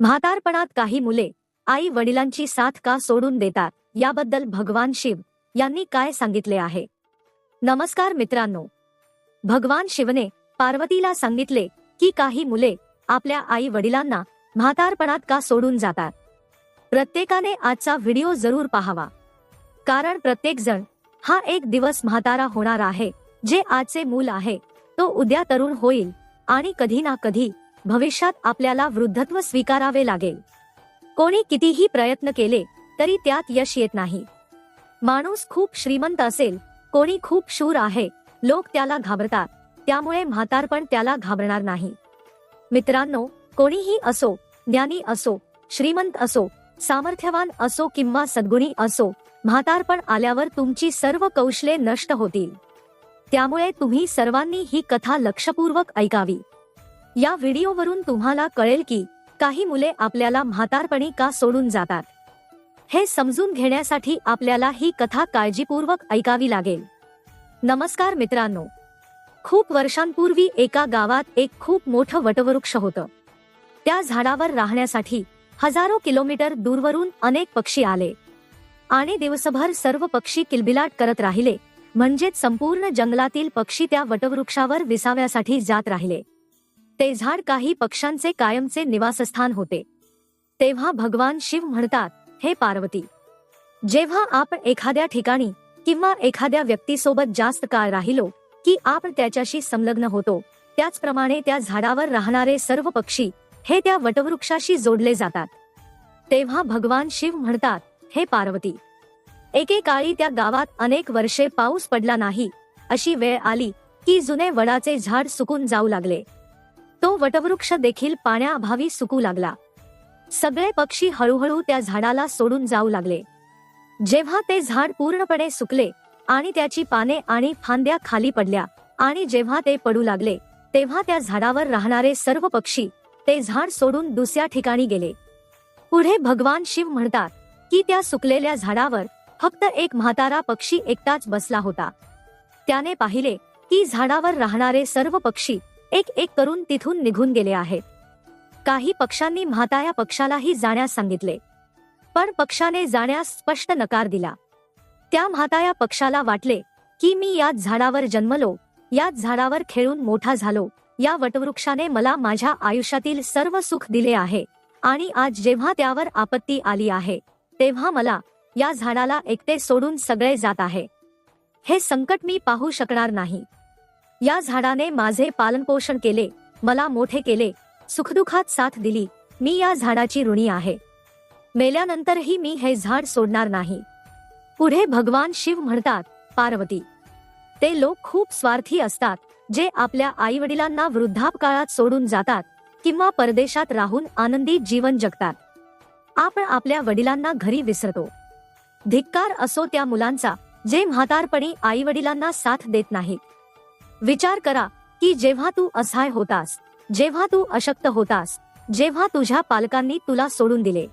म्हातारपणात काही मुले आई वडिलांची साथ का सोडून देतात याबद्दल भगवान शिव यांनी काय सांगितले आहे? नमस्कार मित्रांनो. भगवान शिवने पार्वतीला सांगितले की काही मुले आपल्या आई वडिलांना म्हातारपणात का सोडून जातात? प्रत्येकाने आजचा व्हिडिओ जरूर पाहावा. कारण प्रत्येक जण हा एक दिवस म्हातारा होणार आहे जे आजचे मूल आहे तो उद्या तरुण होईल आणि कधी ना कधी भविष्यात आपल्याला वृद्धत्व स्वीकारावे लागेल. कोणी कितीही प्रयत्न केले तरी त्यात यश येत नाही. माणूस खूप श्रीमंत असेल कोणी खूप शूर आहे लोक त्याला घाबरतात त्यामुळे म्हातारपण त्याला घाबरणार नाही. मित्रांनो कोणीही असो ज्ञानी असो श्रीमंत असो सामर्थ्यवान असो किंवा सद्गुणी असो म्हातारपण आल्यावर तुमची सर्व कौशले नष्ट होतील. त्यामुळे तुम्ही सर्वांनी ही कथा लक्षपूर्वक ऐकावी. या व्हिडिओवरून तुम्हाला कळेल की काही मुले आपल्याला म्हातारपणी का सोडून जातात. हे समजून घेण्यासाठी आपल्याला ही कथा काळजीपूर्वक ऐकावी लागेल. नमस्कार मित्रांनो. खूप वर्षांपूर्वी एका गावात एक खूप मोठं वटवृक्ष होतं. त्या झाडावर राहण्यासाठी हजारो किलोमीटर दूरवरून अनेक पक्षी आले. आणि दिवसभर सर्व पक्षी किलबिलाट करत राहिले म्हणजेच संपूर्ण जंगलातील पक्षी त्या वटवृक्षावर विसाव्यासाठी जात राहिले. ते झाड काही पक्ष्यांचे कायमचे निवासस्थान होते. तेव्हा भगवान शिव म्हणतात हे पार्वती जेव्हा आपण एखाद्या ठिकाणी किंवा एखाद्या व्यक्तीसोबत जास्त काळ राहिलो की आपण त्याच्याशी संलग्न होतो त्याचप्रमाणे त्या झाडावर राहणारे सर्व पक्षी हे त्या वटवृक्षाशी जोडले जातात. तेव्हा भगवान शिव म्हणतात हे पार्वती एकेकाळी त्या गावात अनेक वर्षे पाऊस पडला नाही अशी वेळ आली की जुने वडाचे झाड सुकून जाऊ लागले. तो वटवृक्ष देखील पाण्याअभावी सुकू लागला. सगळे पक्षी हळूहळू त्या झाडाला सोडून जाऊ लागले. जेव्हा ते झाड पूर्णपणे सुकले आणि त्याची पाने आणि फांद्या खाली पडल्या आणि जेव्हा ते पडू लागले तेव्हा त्या झाडावर राहणारे सर्व पक्षी ते झाड सोडून दुसऱ्या ठिकाणी गेले. पुढे भगवान शिव म्हणतात की त्या सुकलेल्या झाडावर फक्त एक म्हातारा पक्षी एकटाच बसला होता. त्याने पाहिले की झाडावर राहणारे सर्व पक्षी एक एक करून तिथून निघून गेले आहेत काही पक्षांनी म्हाताया पक्षालाही जाण्यास सांगितले. पण पक्षाने जाण्यास स्पष्ट नकार दिला. त्या म्हाताया पक्षाला वाटले की मी याच झाडावर जन्मलो याच झाडावर खेळून मोठा झालो या वटवृक्षाने मला माझ्या आयुष्यातील सर्व सुख दिले आहे. आणि आज जेव्हा त्यावर आपत्ती आली आहे तेव्हा मला या झाडाला एकटे सोडून सगळे जात आहे. हे संकट मी पाहू शकणार नाही. या झाडाने माझे पालनपोषण केले मला मोठे केले सुखदुखात साथ दिली मी या झाडाची ऋणी आहे. मेल्यानंतरही मी हे झाड सोडणार नाही. पुढे भगवान शिव म्हणतात पार्वती ते लोक खूप स्वार्थी असतात जे आपल्या आई वडिलांना वृद्धापकाळात सोडून जातात किंवा परदेशात राहून आनंदी जीवन जगतात. आपण आपल्या वडिलांना घरी विसरतो. धिक्कार असो त्या मुलांचा जे म्हातारपणी आई वडिलांना साथ देत नाहीत. विचार करा की जेव्हा तू असहाय होतास जेव्हा तू अशक्त होतास जेव्हा तुझ्या पालकांनी तुला सोडून दिले.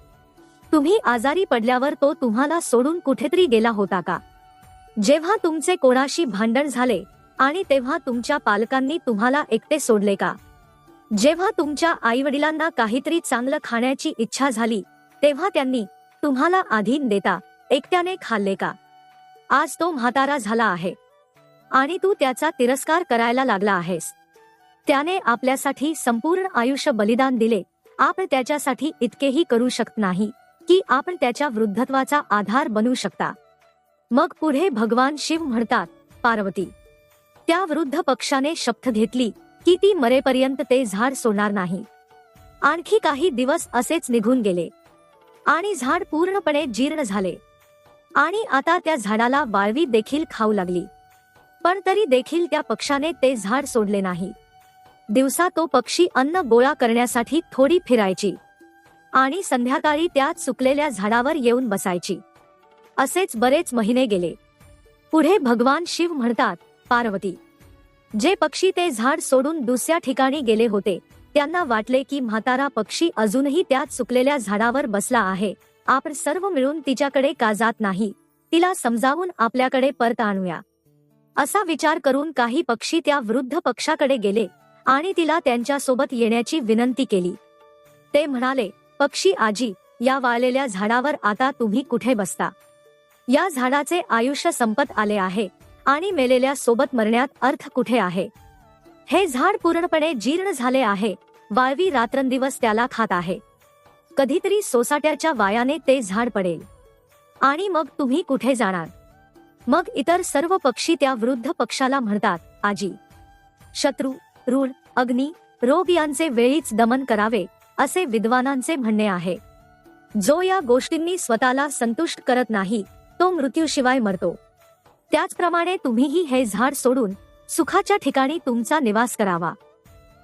तुम्ही आजारी पडल्यावर तो तुम्हाला सोडून कुठेतरी गेला होता का? जेव्हा तुमचे कोणाशी भांडण झाले आणि तेव्हा तुमच्या पालकांनी तुम्हाला एकटे सोडले का? जेव्हा तुमच्या आई वडिलांना काहीतरी चांगलं खाण्याची इच्छा झाली तेव्हा त्यांनी तुम्हाला आधीन देता एकट्याने खाल्ले का? आज तो म्हातारा झाला आहे. आणि तू त्याचा तिरस्कार करायला लागला आहेस. त्याने आपल्यासाठी संपूर्ण आयुष्य बलिदान दिले. आपण त्याच्यासाठी इतकेही करू शकत नाही की आपण त्याच्या वृद्धत्वाचा आधार बनू शकता. मग पुढे भगवान शिव म्हणतात पार्वती त्या वृद्ध पक्षाने शपथ घेतली की ती मरेपर्यंत ते झाड सोडणार नाही. आणखी काही दिवस असेच निघून गेले. आणि झाड पूर्णपणे जीर्ण झाले. आणि आता त्या झाडाला वाळवी देखील खाऊ लागली. पण तरी देखील त्या पक्षाने ते झाड सोडले नाही. दिवसा तो पक्षी अन्न गोळा करण्यासाठी थोडी फिरायची. आणि संध्याकाळी त्यात सुकलेल्या झाडावर येऊन बसायची. असेच बरेच महिने गेले. पुढे भगवान शिव म्हणतात पार्वती जे पक्षी ते झाड सोडून दुसऱ्या ठिकाणी गेले होते त्यांना वाटले की म्हातारा पक्षी अजूनही त्यात सुकलेल्या झाडावर बसला आहे. आपण सर्व मिळून तिच्याकडे का जात नाही? तिला समजावून आपल्याकडे परत आणूया. असा विचार करून काही पक्षी त्या वृद्ध पक्षाकडे गेले आणि तिला त्यांच्यासोबत येण्याची विनंती केली. ते म्हणाले पक्षी आजी या वाळलेल्या झाडावर आता तुम्ही कुठे बसता? या झाडाचे आयुष्य संपत आले आहे आणि मेलेल्या सोबत मरण्यात अर्थ कुठे आहे? हे झाड पूर्णपणे जीर्ण झाले आहे वाळवी रात्रंदिवस त्याला खात आहे. कधीतरी सोसाट्याच्या वायाने ते झाड पडेल. आणि मग तुम्ही कुठे जाणार? मग इतर सर्व पक्षी त्या वृद्ध पक्षाला म्हणतात आजी शत्रू रूढ अग्नी रोग यांचे वेळीच दमन करावे असे विद्वानांचे म्हणणे आहे. जो या गोष्टींनी स्वतःला संतुष्ट करत नाही तो मृत्यूशिवाय मरतो. त्याचप्रमाणे तुम्हीही हे झाड सोडून सुखाच्या ठिकाणी तुमचा निवास करावा.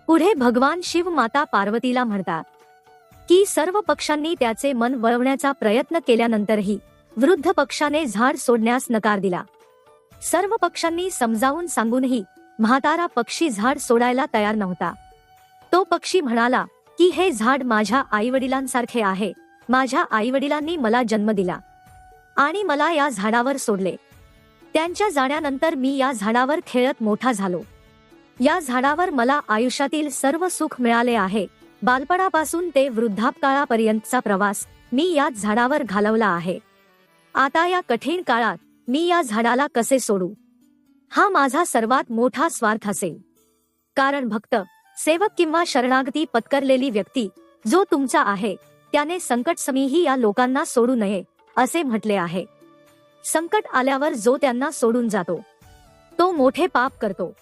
पुढे भगवान शिव माता पार्वतीला म्हणतात की सर्व पक्षांनी त्याचे मन वळवण्याचा प्रयत्न केल्यानंतरही वृद्ध पक्षाने झाड सोडण्यास नकार दिला. सर्व पक्षांनी समजावून सांगूनही म्हातारा पक्षी झाड सोडायला तयार नव्हता. तो पक्षी म्हणाला की हे झाड माझ्या आईवडिलांसारखे आहे. माझ्या आईवडिलांनी मला जन्म दिला. आणि मला या झाडावर सोडले. त्यांच्या जाण्यानंतर मी या झाडावर खेळत मोठा झालो. या झाडावर मला आयुष्यातील सर्व सुख मिळाले आहे. बालपणापासून ते वृद्धापकाळापर्यंतचा प्रवास मी याच झाडावर घालवला आहे. आता या कठीण काळात मी या झाडाला कसे सोडू? हा माझा सर्वात मोठा स्वार्थ असेल. कारण भक्त सेवक किंवा शरणागती पत्करलेली व्यक्ती जो तुमचा आहे त्याने संकटसमीही या लोकांना सोडू नये असे म्हटले आहे. संकट आल्यावर जो त्यांना सोडून जातो तो मोठे पाप करतो.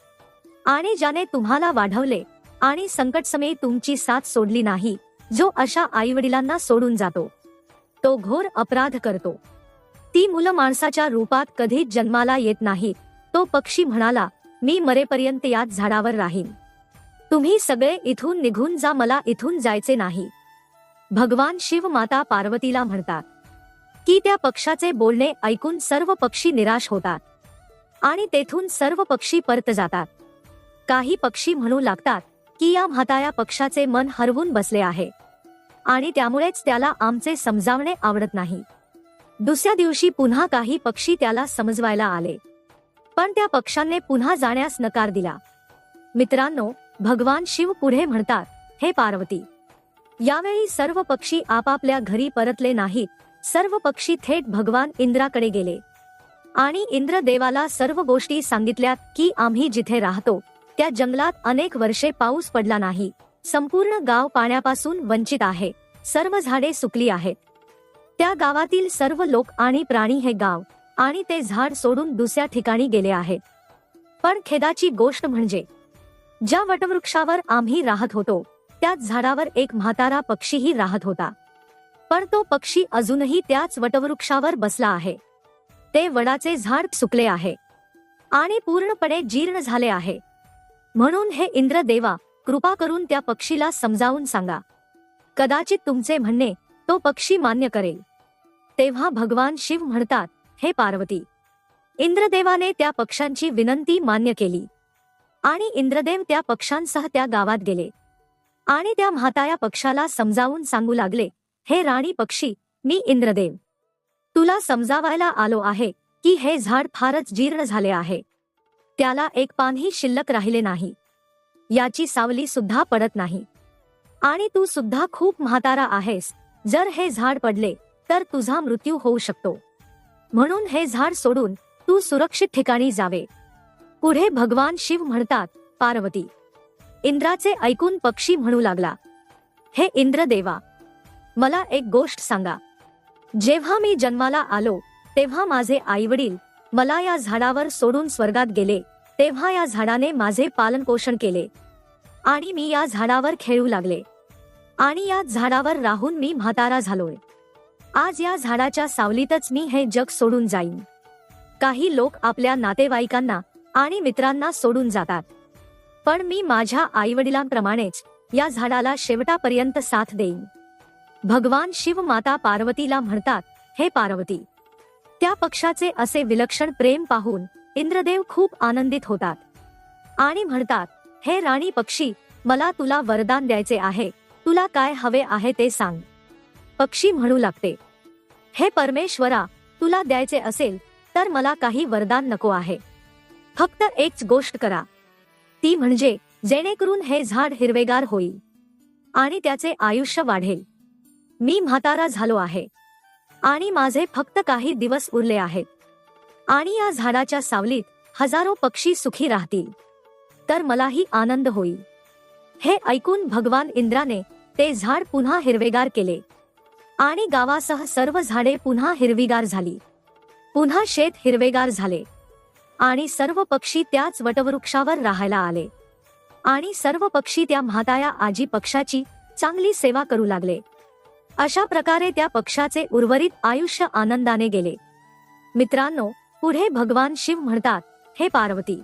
आणि ज्याने तुम्हाला वाढवले आणि संकटसमयी तुमची साथ सोडली नाही जो अशा आईवडिलांना सोडून जातो तो घोर अपराध करतो. ती मुलं माणसाच्या रूपात कधीच जन्माला येत नाहीत तो पक्षी म्हणाला मी मरेपर्यंत याच झाडावर राहीन. तुम्ही सगळे इथून निघून जा मला इथून जायचे नाही. भगवान शिव माता पार्वतीला म्हणतात की त्या पक्षाचे बोलणे ऐकून सर्व पक्षी निराश होतात आणि तेथून सर्व पक्षी परत जातात. काही पक्षी म्हणू लागतात की या म्हाताऱ्या पक्षाचे मन हरवून बसले आहे आणि त्यामुळेच त्याला आमचे समजावणे आवडत नाही. दुसऱ्या दिवशी पुन्हा काही पक्षी त्याला समजवायला आले. पण त्या पक्षांनी पुन्हा जाण्यास नकार दिला. मित्रांनो भगवान शिव पुढे म्हणतात हे पार्वती यावेळी सर्व पक्षी आपापल्या घरी परतले नाहीत. सर्व पक्षी थेट भगवान इंद्राकडे गेले. आणि इंद्र देवाला सर्व गोष्टी सांगितल्या की आम्ही जिथे राहतो त्या जंगलात अनेक वर्षे पाऊस पडला नाही. संपूर्ण गाव पाण्यापासून वंचित आहे. सर्व झाडे सुकली आहेत. त्या गावातील सर्व लोक आणि प्राणी हे गाव आणि ते झाड सोडून दुसऱ्या ठिकाणी गेले आहेत. पण खेदाची गोष्ट म्हणजे ज्या वटवृक्षावर आम्ही राहत होतो त्याच झाडावर एक म्हातारा पक्षीही राहत होता. पण तो पक्षी अजूनही त्याच वटवृक्षावर बसला आहे. ते वडाचे झाड सुकले आहे. आणि पूर्णपणे जीर्ण झाले आहे. म्हणून हे इंद्रदेवा कृपा करून त्या पक्षीला समजावून सांगा. कदाचित तुमचे म्हणणे तो पक्षी मान्य करेल. तेव्हा भगवान शिव म्हणतात हे पार्वती इंद्रदेवाने त्या पक्षांची विनंती मान्य केली. आणि इंद्रदेव त्या पक्षांसह त्या गावात गेले. आणि त्या म्हाताया पक्षाला समजावून सांगू लागले हे राणी पक्षी मी इंद्रदेव. तुला समजावायला आलो आहे की हे झाड फारच जीर्ण झाले आहे. त्याला एक पानही शिल्लक राहिले नाही. याची सावली सुद्धा पडत नाही. आणि तू सुद्धा खूप म्हातारा आहेस. जर हे झाड पडले तर तुझा मृत्यू होऊ शकतो. म्हणून हे झाड सोडून तू सुरक्षित ठिकाणी जावे. पुढे भगवान शिव म्हणतात पार्वती इंद्राचे ऐकून पक्षी म्हणू लागला. हे इंद्रदेवा मला एक गोष्ट सांगा. जेव्हा मी जन्माला आलो तेव्हा माझे आईवडील मला या झाडावर सोडून स्वर्गात गेले तेव्हा या झाडाने माझे पालन पोषण केले. आणि मी या झाडावर खेळू लागले. आणि या झाडावर राहून मी म्हातारा झालोय. आज या झाडाच्या सावलीतच मी हे जग सोडून जाईन. काही लोक आपल्या नातेवाईकांना आणि मित्रांना सोडून जातात. पण मी माझ्या आईवडिलांप्रमाणेच या झाडाला शेवटापर्यंत साथ देईन. भगवान शिव माता पार्वतीला म्हणतात हे पार्वती त्या पक्षाचे असे विलक्षण प्रेम पाहून इंद्रदेव खूप आनंदित होतात. आणि म्हणतात हे राणी पक्षी मला तुला वरदान द्यायचे आहे तुला काय हवे आहे ते सांग. पक्षी म्हणू लागते. हे परमेश्वरा तुला द्यायचे असेल तर मला काही वरदान नको आहे. फक्त एकच गोष्ट करा. ती म्हणजे जेणेकरून हे झाड हिरवेगार होईल. आणि त्याचे आयुष्य वाढेल. मी म्हातारा झालो आहे. आणि माझे फक्त काही दिवस उरले आहेत. आणि या झाडाच्या सावलीत हजारो पक्षी सुखी राहतील. तर मलाही आनंद होईल. हे ऐकून भगवान इंद्राने ते झाड पुन्हा हिरवेगार केले. आणि गावासह सर्व झाडे पुन्हा हिरवीगार झाली. पुन्हा शेत हिरवेगार झाले. आणि सर्व पक्षी त्याच वटवृक्षावर राहायला आले. आणि सर्व पक्षी त्या म्हाताया आजी पक्षाची चांगली सेवा करू लागले. अशा प्रकारे त्या पक्षाचे उर्वरित आयुष्य आनंदाने गेले. मित्रांनो पुढे भगवान शिव म्हणतात हे पार्वती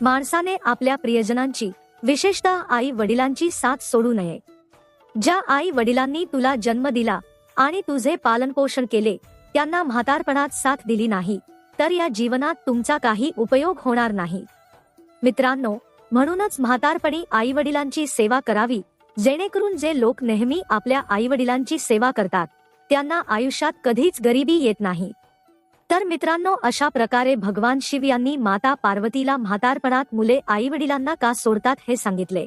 माणसाने आपल्या प्रियजनांची विशेषतः आई वडिलांची साथ सोडू नये. ज्या आई वडिलांनी तुला जन्म दिला आणि तुझे पालनपोषण केले त्यांना म्हातारपणात साथ दिली नाही तर या जीवनात तुमचा काही उपयोग होणार नाही. मित्रांनो म्हणूनच म्हातारपणी आई वडिलांची सेवा करावी जेणेकरून जे लोक नेहमी आपल्या आई वडिलांची सेवा करतात त्यांना आयुष्यात कधीच गरिबी येत नाही. तर मित्रांनो अशा प्रकारे भगवान शिव यांनी माता पार्वतीला म्हातारपणात मुले आई वडिलांना का सोडतात हे सांगितले.